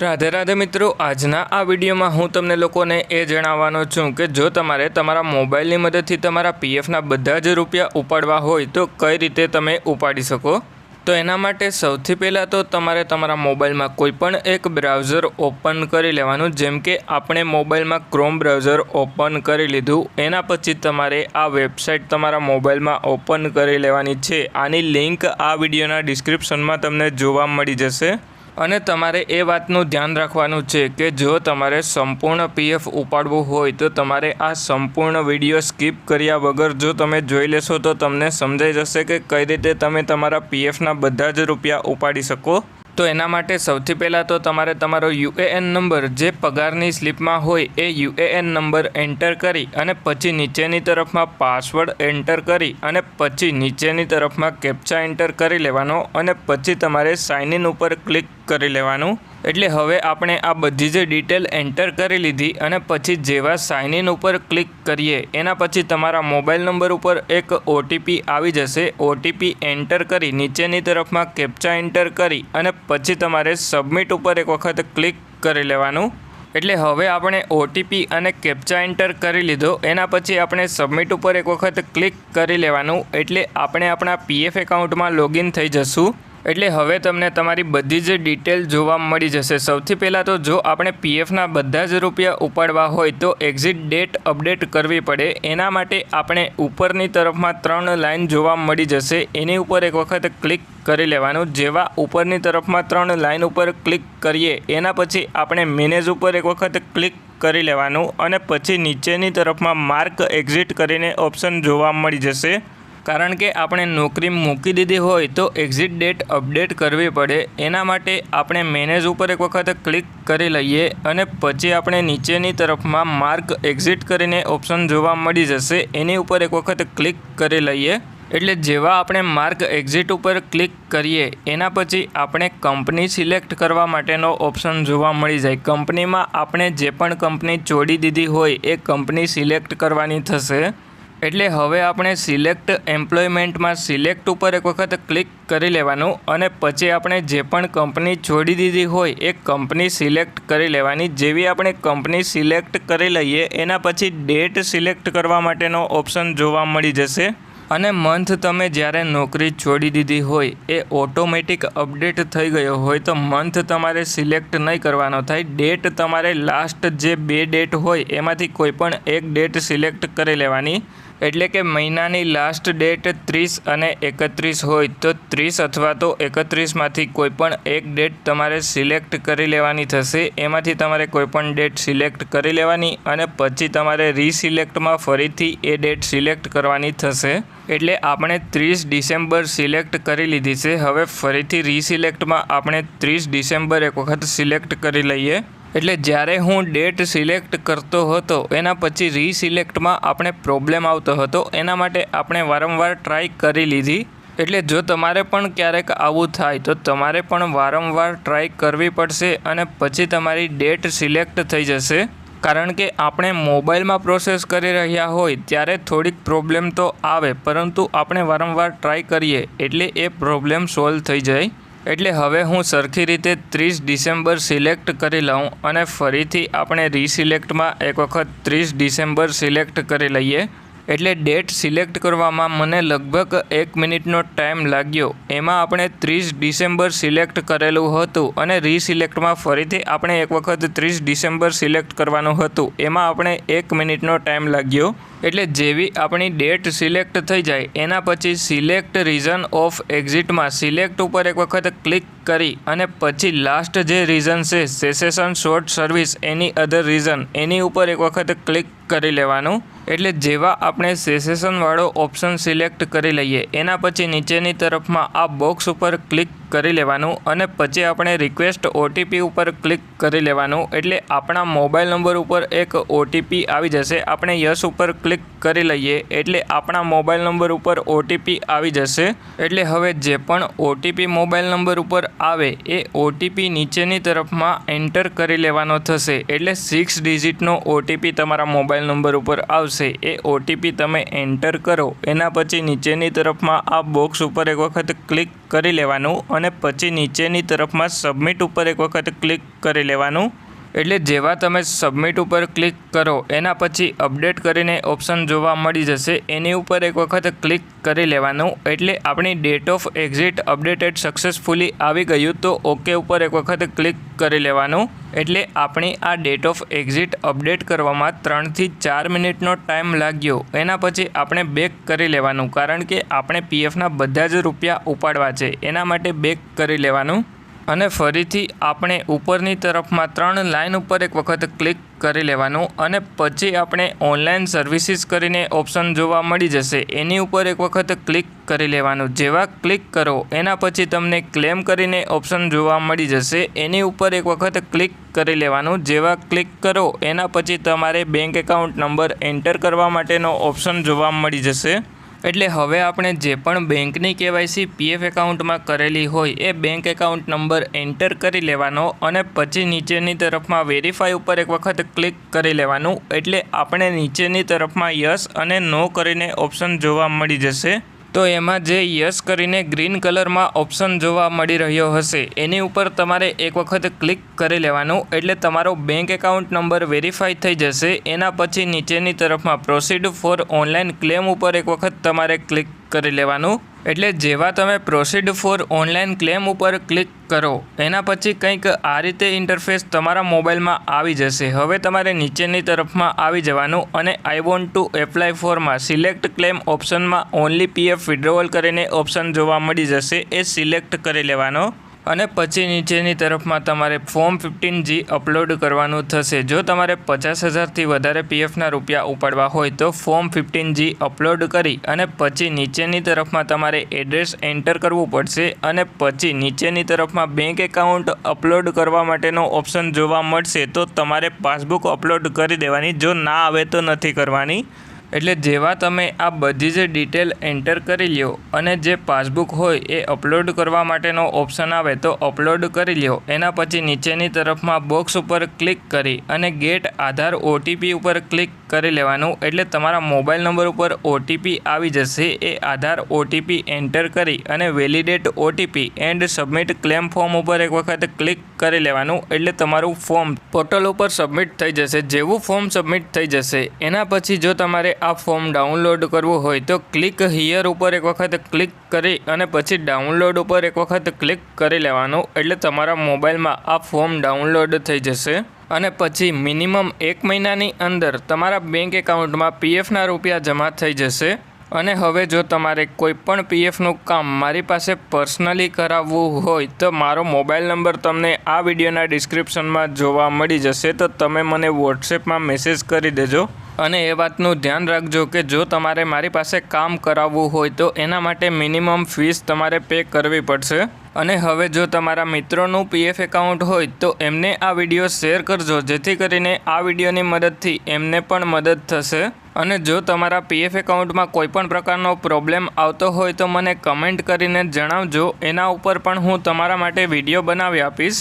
રાધે રાધે મિત્રો, આજના આ વિડીયોમાં હું તમને લોકોને એ જણાવવાનો છું કે જો તમારે તમારા મોબાઈલની મદદથી તમારા પીએફના બધા જ રૂપિયા ઉપાડવા હોય તો કઈ રીતે તમે ઉપાડી શકો? તો એના માટે સૌથી પહેલાં તો તમારે તમારા મોબાઈલમાં કોઈપણ એક બ્રાઉઝર ઓપન કરી લેવાનું, જેમ કે આપણે મોબાઈલમાં ક્રોમ બ્રાઉઝર ઓપન કરી લીધું. એના પછી તમારે આ વેબસાઇટ તમારા મોબાઈલમાં ઓપન કરી લેવાની છે. આની લિંક આ વિડીયોના ડિસ્ક્રિપ્શનમાં તમને જોવા મળી જશે. અને તમારે એ વાતનું ધ્યાન રાખવાનું છે કે જો તમારે સંપૂર્ણ પીએફ ઉપાડવું હોય તો તમારે આ સંપૂર્ણ વીડિયો સ્કીપ કર્યા વગર જો તમે જોઈ લેશો તો તમને સમજાઈ જશે કે કઈ રીતે તમે તમારા પીએફના બધા જ રૂપિયા ઉપાડી શકો. તો એના માટે સૌથી પહેલાં તો તમારે તમારો યુએએન નંબર જે પગારની સ્લિપમાં હોય એ યુએએન નંબર એન્ટર કરી અને પછી નીચેની તરફમાં પાસવર્ડ એન્ટર કરી અને પછી નીચેની તરફમાં કેપ્ચા એન્ટર કરી લેવાનો અને પછી તમારે સાઇન ઇન ઉપર ક્લિક કરી લેવાનું. એટલે હવે આપણે આ બધી જ ડિટેલ એન્ટર કરી લીધી અને પછી જેવા સાઇન ઇન ઉપર ક્લિક કરીએ, એના પછી તમારા મોબાઈલ નંબર ઉપર એક ઓટીપી આવી જશે. ઓટીપી એન્ટર કરી નીચેની તરફમાં કેપ્ચા એન્ટર કરી અને પછી તમારે સબમિટ ઉપર એક વખત ક્લિક કરી લેવાનું. એટલે હવે આપણે ઓટીપી અને કેપ્ચા એન્ટર કરી લીધો. એના પછી આપણે સબમિટ ઉપર એક વખત ક્લિક કરી લેવાનું. એટલે આપણે આપણા પીએફ એકાઉન્ટમાં લોગિન થઈ જશું. એટલે હવે તમને તમારી બધી જ ડિટેલ જોવા મળી જશે. સૌથી પહેલાં તો જો આપણે પીએફના બધા જ રૂપિયા ઉપાડવા હોય તો એક્ઝિટ ડેટ અપડેટ કરવી પડે. એના માટે આપણે ઉપરની તરફમાં ત્રણ લાઇન જોવા મળી જશે. એની ઉપર એક વખત ક્લિક કરી લેવાનું. જેવા ઉપરની તરફમાં ત્રણ લાઇન ઉપર ક્લિક કરીએ, એના પછી આપણે મેનેજ ઉપર એક વખત ક્લિક કરી લેવાનું અને પછી નીચેની તરફમાં માર્ક એક્ઝિટ કરીને ઓપ્શન જોવા મળી જશે. કારણ કે આપણે નોકરી મૂકી દીધી હોય તો એક્ઝિટ ડેટ અપડેટ કરવી પડે. એના માટે આપણે મેનેજ ઉપર એક વખત ક્લિક કરી લઈએ અને પછી આપણે નીચેની તરફમાં માર્ક એક્ઝિટ કરીને ઓપ્શન જોવા મળી જશે. એની ઉપર એક વખત ક્લિક કરી લઈએ. એટલે જેવા આપણે માર્ક એક્ઝિટ ઉપર ક્લિક કરીએ, એના પછી આપણે કંપની સિલેક્ટ કરવા માટેનો ઓપ્શન જોવા મળી જાય. કંપનીમાં આપણે જે પણ કંપની છોડી દીધી હોય, એ કંપની સિલેક્ટ કરવાની થશે. એટલે હવે આપણે સિલેક્ટ એમ્પ્લોયમેન્ટમાં સિલેક્ટ ઉપર એક વખત ક્લિક કરી લેવાનું અને પછી આપણે જે પણ કંપની છોડી દીધી હોય એ કંપની સિલેક્ટ કરી લેવાની. જેવી આપણે કંપની સિલેક્ટ કરી લઈએ, એના પછી ડેટ સિલેક્ટ કરવા માટેનો ઓપ્શન જોવા મળી જશે. અને મંથ તમે જ્યારે નોકરી છોડી દીધી હોય, એ ઓટોમેટિક અપડેટ થઈ ગયો હોય તો મંથ તમારે સિલેક્ટ નહીં કરવાનો થાય. ડેટ તમારે લાસ્ટ જે બે ડેટ હોય, એમાંથી કોઈ પણ એક ડેટ સિલેક્ટ કરી લેવાની. એટલે કે મહિનાની લાસ્ટ ડેટ ત્રીસ અને એકત્રીસ હોય તો ત્રીસ અથવા તો એકત્રીસમાંથી કોઈપણ એક ડેટ તમારે સિલેક્ટ કરી લેવાની થશે. એમાંથી તમારે કોઈપણ ડેટ સિલેક્ટ કરી લેવાની અને પછી તમારે રીસિલેક્ટમાં ફરીથી એ ડેટ સિલેક્ટ કરવાની થશે. એટલે આપણે ત્રીસ ડિસેમ્બર સિલેક્ટ કરી લીધી છે. હવે ફરીથી રીસિલેક્ટમાં આપણે ત્રીસ ડિસેમ્બર એક વખત સિલેક્ટ કરી લઈએ. એટલે જ્યારે હું ડેટ સિલેક્ટ કરતો હતો, એના પછી રીસિલેક્ટમાં આપણે પ્રોબ્લેમ આવતો હતો. એના માટે આપણે વારંવાર ટ્રાય કરી લીધી. એટલે જો તમારે પણ ક્યારેક આવું થાય, તો તમારે પણ વારંવાર ટ્રાય કરવી પડશે અને પછી તમારી ડેટ સિલેક્ટ થઈ જશે. કારણ કે આપણે મોબાઈલમાં પ્રોસેસ કરી રહ્યા હોય, ત્યારે થોડીક પ્રોબ્લેમ તો આવે, પરંતુ આપણે વારંવાર ટ્રાય કરીએ, એટલે એ પ્રોબ્લેમ સોલ્વ થઈ જાય. એટલે હવે હું સરખી રીતે ત્રીસ ડિસેમ્બર સિલેક્ટ કરી લઉં અને ફરીથી આપણે રીસિલેક્ટમાં એક વખત ત્રીસ ડિસેમ્બર સિલેક્ટ કરી લઈએ. એટલે ડેટ સિલેક્ટ કરવામાં મને લગભગ એક મિનિટનો ટાઈમ લાગ્યો. એમાં આપણે ત્રીસ ડિસેમ્બર સિલેક્ટ કરેલું હતું અને રીસિલેક્ટમાં ફરીથી આપણે એક વખત ત્રીસ ડિસેમ્બર સિલેક્ટ કરવાનું હતું. એમાં આપણે એક મિનિટનો ટાઈમ લાગ્યો. એટલે જેવી આપણી ડેટ સિલેક્ટ થઈ જાય, એના પછી સિલેક્ટ રીઝન ઓફ એક્ઝિટમાં સિલેક્ટ ઉપર એક વખત ક્લિક કરી અને પછી લાસ્ટ જે રીઝન છે, સેસેશન શોર્ટ સર્વિસ, એની અધર રીઝન, એની ઉપર એક વખત ક્લિક કરી લેવાનું. એટલે જેવા આપણે સેસેશનવાળો ઓપ્શન સિલેક્ટ કરી લઈએ, એના પછી નીચેની તરફમાં આ બોક્સ ઉપર ક્લિક કરી લેવાનું અને પછી આપણે રિક્વેસ્ટ ઓટીપી ઉપર ક્લિક કરી લેવાનું. એટલે આપણા મોબાઈલ નંબર ઉપર એક ઓટીપી આવી જશે. આપણે યસ ઉપર ક્લિક કરી લઈએ. એટલે આપણા મોબાઈલ નંબર ઉપર ઓટીપી આવી જશે. એટલે હવે જે પણ ઓટીપી મોબાઈલ નંબર ઉપર આવે, એ ઓટીપી નીચેની તરફમાં એન્ટર કરી લેવાનો થશે. એટલે સિક્સ ડિજિટનો ઓટીપી તમારા મોબાઈલ નંબર ઉપર આવશે. એ ઓટીપી તમે એન્ટર કરો. એના પછી નીચેની તરફમાં આ બોક્સ ઉપર એક વખત ક્લિક કરી લેવાનું અને પછી નીચેની તરફમાં સબમિટ ઉપર એક વખત ક્લિક કરી લેવાનું. એટલે જેવા તમે સબમિટ ઉપર ક્લિક કરો, એના પછી અપડેટ કરીને ઓપ્શન જોવા મળી જશે. એની ઉપર એક વખત ક્લિક કરી લેવાનું. એટલે આપણી date of exit updated successfully આવી ગયું, તો ઓકે ઉપર એક વખત ક્લિક કરી લેવાનું. એટલે આપણી આ ડેટ ઓફ એક્ઝિટ અપડેટ કરવામાં ત્રણથી ચાર મિનિટનો ટાઈમ લાગ્યો. એના પછી આપણે બેક કરી લેવાનું. કારણ કે આપણે પીએફના બધા જ રૂપિયા ઉપાડવા છે. એના માટે બેક કરી લેવાનું. અને ફરીથી આપણે ઉપરની તરફમાં ત્રણ લાઇન ઉપર એક વખત ક્લિક કરી લેવાનું અને પછી આપણે ઓનલાઈન સર્વિસીસ કરીને ઓપ્શન જોવા મળી જશે. એની ઉપર એક વખત ક્લિક કરી લેવાનું. જેવા ક્લિક કરો, એના પછી તમને ક્લેમ કરીને ઓપ્શન જોવા મળી જશે. એની ઉપર એક વખત ક્લિક કરી લેવાનું. જેવા ક્લિક કરો, એના પછી તમારે બેંક એકાઉન્ટ નંબર એન્ટર કરવા માટેનો ઓપ્શન જોવા મળી જશે. એટલે હવે આપણે જે પણ બેંકની કેવાયસી પીએફ એકાઉન્ટમાં કરેલી હોય એ બેંક એકાઉન્ટ નંબર એન્ટર કરી લેવાનો અને પછી નીચેની તરફમાં વેરીફાઈ ઉપર એક વખત ક્લિક કરી લેવાનું. એટલે આપણે નીચેની તરફમાં યસ અને નો કરીને ઓપ્શન જોવા મળી જશે. તો એમાં જે યસ કરીને ગ્રીન કલરમાં ઓપ્શન જોવા મળી રહ્યો હશે, એની ઉપર તમારે એક વખત ક્લિક કરી લેવાનું, એટલે તમારો બેંક એકાઉન્ટ નંબર વેરીફાઈ થઈ જશે, એના પછી નીચેની તરફમાં પ્રોસીડ ફોર ઓનલાઈન ક્લેમ ઉપર એક વખત તમારે ક્લિક કરી લેવાનું. એટલે જેવા તમે પ્રોસીડ ફોર ઓનલાઈન ક્લેમ ઉપર ક્લિક કરો, એના પછી કંઈક આ રીતે ઇન્ટરફેસ તમારા મોબાઈલમાં આવી જશે. હવે તમારે નીચેની તરફમાં આવી જવાનું અને આઈ વોન્ટ ટુ એપ્લાય ફોરમાં સિલેક્ટ ક્લેમ ઓપ્શનમાં ઓનલી પીએફ વિડ્રોવલ કરીને ઓપ્શન જોવા મળી જશે. એ સિલેક્ટ કરી લેવાનો. અને પછી નીચેની તરફમાં તમારે ફોર્મ ફિફ્ટીન જી અપલોડ કરવાનું થશે. જો તમારે પચાસ હજારથી વધારે પીએફના રૂપિયા ઉપાડવા હોય તો ફોર્મ ફિફ્ટીન જી અપલોડ કરી અને પછી નીચેની તરફમાં તમારે એડ્રેસ એન્ટર કરવું પડશે અને પછી નીચેની તરફમાં બેંક એકાઉન્ટ અપલોડ કરવા માટેનો ઓપ્શન જોવા મળશે તો તમારે પાસબુક અપલોડ કરી દેવાની. જો ના આવે તો નથી કરવાની. એટલે જેવા તમે આ બધી જ ડિટેલ એન્ટર કરી લ્યો અને જે પાસબુક હોય એ અપલોડ કરવા માટેનો ઓપ્શન આવે તો અપલોડ કરી લ્યો. એના પછી નીચેની તરફમાં બોક્સ ઉપર ક્લિક કરી અને ગેટ આધાર ઓટીપી ઉપર ક્લિક કરી લેવાનું એટલે તમારા મોબાઈલ નંબર ઉપર ઓટીપી આવી જશે. એ આધાર ઓટીપી એન્ટર કરી અને validate OTP and submit claim form ઉપર એક વખત ક્લિક કરી લેવાનું એટલે તમારું ફોર્મ પોર્ટલ ઉપર સબમિટ થઈ જશે. જેવું ફોર્મ સબમિટ થઈ જશે, એના પછી જો તમારે આ ફોર્મ ડાઉનલોડ કરવું હોય તો ક્લિક હિયર ઉપર એક વખત ક્લિક કરી અને પછી ડાઉનલોડ ઉપર એક વખત ક્લિક કરી લેવાનું એટલે તમારા મોબાઈલમાં આ ફોર્મ ડાઉનલોડ થઈ જશે. અને પછી મિનિમમ એક મહિનાની અંદર તમારા બેંક એકાઉન્ટમાં પીએફના રૂપિયા જમા થઈ જશે. અને હવે જો તમારે કોઈ પણ પીએફનું કામ મારી પાસે પર્સનલી કરાવવું હોય તો મારો મોબાઈલ નંબર તમને આ વિડીયોના ડિસ્ક્રિપ્શનમાં જોવા મળી જશે. તો તમે મને વોટ્સએપમાં મેસેજ કરી દેજો. અને એ વાતનું ધ્યાન રાખજો કે જો તમારે મારી પાસે કામ કરાવવું હોય તો એના માટે મિનિમમ ફીસ તમારે પે કરવી પડશે. અને હવે જો તમારા મિત્રોનું પીએફ એકાઉન્ટ હોય તો એમને આ વીડિયો શેર કરજો, જેથી કરીને આ વિડીયોની મદદથી એમને પણ મદદ થશે. અને જો તમારા પીએફ એકાઉન્ટમાં કોઈપણ પ્રકારનો પ્રોબ્લેમ આવતો હોય તો મને કમેન્ટ કરીને જણાવજો. એના ઉપર પણ હું તમારા માટે વીડિયો બનાવી આપીશ.